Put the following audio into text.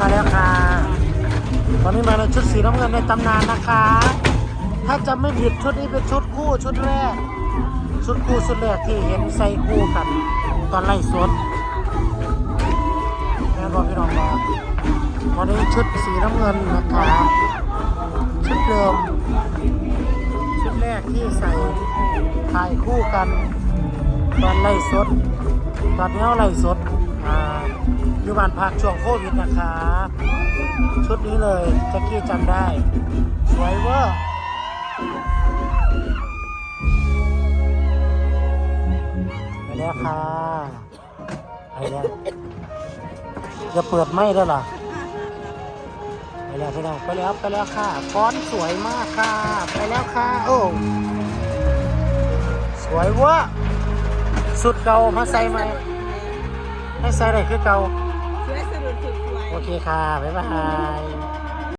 มาแล้วค่ะตอนนี้มาในชุดสีน้ำเงินในตำนานนะคะ ถ้าจำไม่ผิดชุดนี้เป็นชุดคู่ชุดแรก ชุดคู่ชุดแรกที่เห็นใส่คู่กัน ตอนไล่สดแม่บอกพี่น้องว่าวันนี้ชุดสีน้ำเงินนะคะชุดเดิม ชุดแรกที่ใส่ถ่ายคู่กัน ตอนไล่สด ตอนนี้เราไล่สดอ่า อยู่บ้านพักช่วงโควิดนะคะ ชุดนี้เลยแจ็คกี้จำได้ สวยเวอร์ไปแล้วค่ะไปแล้วจะเปิดไม่ได้หรอไปแล้วไปแล้วไปแล้วไปแล้วค่ะฟอนสวยมากค่ะ ไปแล้วค่ะ โอ้สวยเวอร์สุดเก่ามาใส่ไหมให้ใส่อะไรคือเก่า สวยสวยโอเคค่ะ บ๊ายบาย